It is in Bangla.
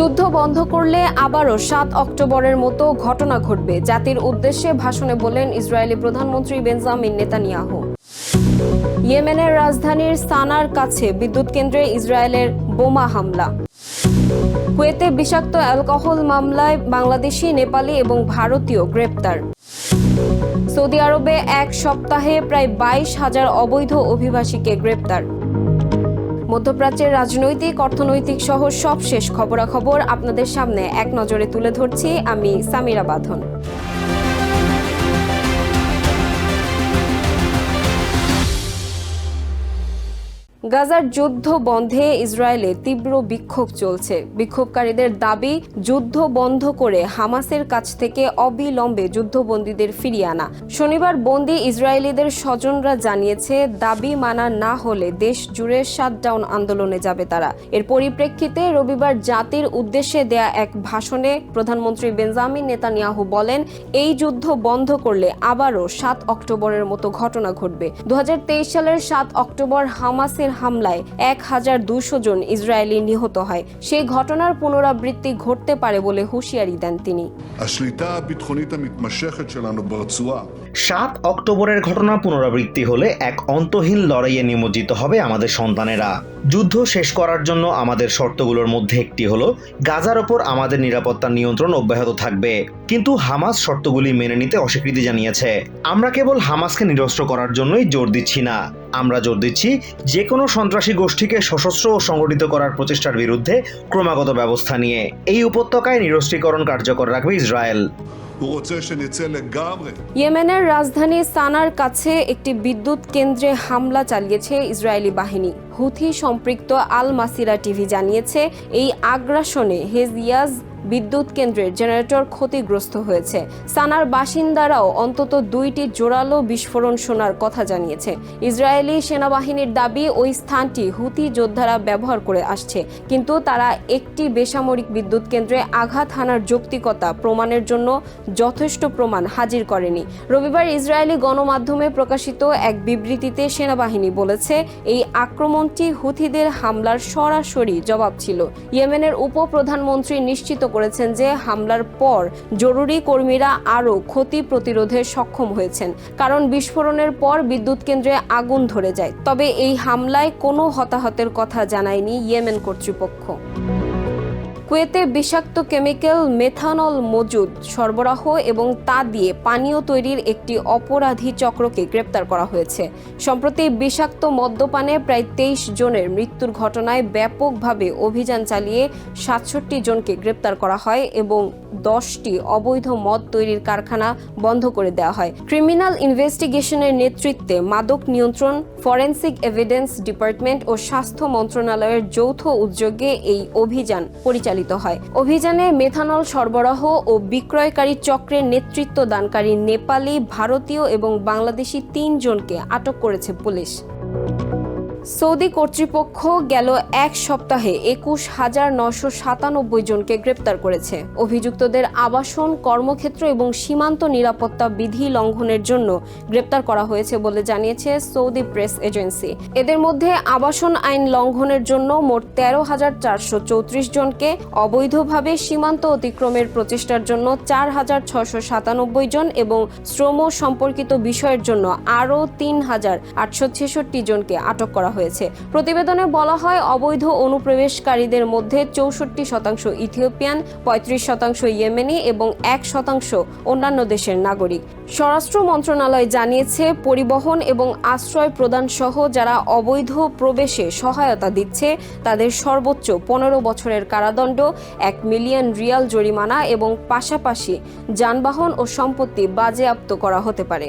যুদ্ধ বন্ধ করলে আবারও সাত অক্টোবরের মতো ঘটনা ঘটবে। জাতির উদ্দেশ্যে ভাষণে বলেন ইসরায়েলি প্রধানমন্ত্রী বেঞ্জামিন নেতানিয়াহু। ইয়েমেনের রাজধানীর সানার কাছে বিদ্যুৎ কেন্দ্রে ইসরায়েলের বোমা হামলা। কুয়েতে বিষাক্ত অ্যালকোহল মামলায় বাংলাদেশি, নেপালি এবং ভারতীয় গ্রেপ্তার। সৌদি আরবে এক সপ্তাহে প্রায় বাইশ হাজার অবৈধ অভিবাসীকে গ্রেপ্তার। মধ্যপ্রাচ্যের রাজনৈতিক, অর্থনৈতিক সহ সব শেষ খবরাখবর আপনাদের সামনে এক নজরে তুলে ধরছি। আমি সামিরা বাঁধন। গাজার যুদ্ধ বন্ধে ইসরায়েলে তীব্র বিক্ষোভ চলছে। বিক্ষোভকারীদের দাবি, যুদ্ধ বন্ধ করে হামাসের কাছ থেকে অবিলম্বে যুদ্ধবন্দীদের ফিরিয়ে আনা। শনিবার বন্দি ইসরায়েলিদের স্বজনরা জানিয়েছে, দাবি মানা না হলে দেশ জুড়ে শাটডাউন আন্দোলনে যাবে তারা। এর পরিপ্রেক্ষিতে রবিবার জাতির উদ্দেশ্যে দেয়া এক ভাষণে প্রধানমন্ত্রী বেঞ্জামিন নেতানিয়াহু বলেন, এই যুদ্ধ বন্ধ করলে আবারও সাত অক্টোবরের মতো ঘটনা ঘটবে। দু হাজার তেইশ সালের সাত অক্টোবর হামাসের হামলায় এক হাজার দুশো জন ইসরায়েলি নিহত হয়। সেই ঘটনার পুনরাবৃত্তি ঘটতে পারে বলে হুঁশিয়ারি দেন তিনি। সাত অক্টোবরের ঘটনা পুনরাবৃত্তি হলে এক অন্তহীন লড়াইয়ে নিমজ্জিত হবে আমাদের সন্তানেরা। যুদ্ধ শেষ করার জন্য আমাদের শর্তগুলোর মধ্যে একটি হলো, গাজার ওপর আমাদের নিরাপত্তা নিয়ন্ত্রণ অব্যাহত থাকবে। কিন্তু হামাস শর্তগুলি মেনে নিতে অস্বীকৃতি জানিয়েছে। আমরা কেবল হামাসকে নিরস্ত্র করার জন্যই জোর দিচ্ছি না। আমরা জোর দিচ্ছি যে কোনো সন্ত্রাসী গোষ্ঠীকে সশস্ত্র ও সংগঠিত করার প্রচেষ্টার বিরুদ্ধে ক্রমাগত ব্যবস্থা নিয়ে। এই উপত্যকায় নিরস্ত্রীকরণ কার্যকর রাখবে ইসরায়েল। הוא רוצה שנצא לגמרי ইয়েমেনের রাজধানী সানার কাছে একটি বিদ্যুৎ কেন্দ্রে হামলা চালিয়েছে ইসরায়েলি বাহিনী হুথি সম্পৃক্ত আল মাসিরা টিভি জানিয়েছে এই আগ্রাসনে হেজিয়াজ বিদ্যুৎ কেন্দ্রের জেনারেটর ক্ষতিগ্রস্ত হয়েছে। সানার বাসিন্দারাও অন্তত দুইটি জোরালো বিস্ফোরণ শোনার কথা জানিয়েছে। ইসরায়েলি সেনাবাহিনীর দাবি, ওই স্থানটি হুতি যোদ্ধারা ব্যবহার করে আসছে। কিন্তু তারা একটি বেসামরিক বিদ্যুৎ কেন্দ্রে আঘাত হানার যৌক্তিকতা প্রমাণের জন্য যথেষ্ট প্রমাণ হাজির করেনি। রবিবার ইসরায়েলি গণমাধ্যমে প্রকাশিত এক বিবৃতিতে সেনাবাহিনী বলেছে, এই আক্রমণটি হুথিদের হামলার সরাসরি জবাব ছিল। ইয়েমেনের উপপ্রধানমন্ত্রী নিশ্চিত করেছেন যে হামলার পর জরুরি কর্মীরা আরও ক্ষতি প্রতিরোধে সক্ষম হয়েছেন। কারণ বিস্ফোরণের পর বিদ্যুৎ কেন্দ্রে আগুন ধরে যায়। তবে এই হামলায় কোনো হতাহতের কথা জানায়নি ইয়েমেন কর্তৃপক্ষ। কুয়েতে বিষাক্ত কেমিক্যাল মেথানল মজুদ, সরবরাহ এবং তা দিয়ে পানীয় তৈরির একটি অপরাধী চক্রকে গ্রেপ্তার করা হয়েছে। সম্প্রতি বিষাক্ত মদ্যপানে প্রায় তেইশ জনের মৃত্যুর ঘটনায় ব্যাপকভাবে অভিযান চালিয়ে সাতষট্টি জনকে গ্রেপ্তার করা হয় এবং দশটি অবৈধ মদ তৈরির কারখানা বন্ধ করে দেওয়া হয়। ক্রিমিনাল ইনভেস্টিগেশনের নেতৃত্বে মাদক নিয়ন্ত্রণ, ফরেন্সিক এভিডেন্স ডিপার্টমেন্ট ও স্বাস্থ্য মন্ত্রণালয়ের যৌথ উদ্যোগে এই অভিযান পরিচালিত হয়। অভিযানে মেথানল সরবরাহ ও বিক্রয়কারী চক্রের নেতৃত্ব দানকারী নেপালি, ভারতীয় এবং বাংলাদেশি তিনজনকে আটক করেছে পুলিশ। সৌদি কর্তৃপক্ষ গেল এক সপ্তাহে একুশ হাজার নশো সাতানব্বই জনকে গ্রেপ্তার করেছে। অভিযুক্তদের আবাসন, কর্মক্ষেত্র এবং সীমান্ত নিরাপত্তা বিধি লঙ্ঘনের জন্য গ্রেপ্তার করা হয়েছে বলে জানিয়েছে সৌদি প্রেস এজেন্সি। এদের মধ্যে আবাসন আইন লঙ্ঘনের জন্য মোট তেরো হাজার চারশো চৌত্রিশ জনকে অবৈধভাবে সীমান্ত অতিক্রমের প্রচেষ্টার জন্য চার হাজার ছশো সাতানব্বই জন এবং শ্রম সম্পর্কিত বিষয়ের জন্য আরও তিন হাজার আটশো ছেষট্টি জনকে আটক করা হয়েছে। প্রতিবেদনে বলা হয়, অবৈধ অনুপ্রবেশকারীদের মধ্যে চৌষট্টি শতাংশ ইথিওপিয়ান, পঁয়ত্রিশ শতাংশ ইয়েমেনি এবং এক শতাংশ অন্যান্য দেশের নাগরিক। স্বরাষ্ট্র মন্ত্রণালয় জানিয়েছে, পরিবহন এবং আশ্রয় প্রদান সহ যারা অবৈধ প্রবেশে সহায়তা দিচ্ছে, তাদের সর্বোচ্চ পনেরো বছরের কারাদণ্ড, এক মিলিয়ন রিয়াল জরিমানা এবং পাশাপাশি যানবাহন ও সম্পত্তি বাজেয়াপ্ত করা হতে পারে।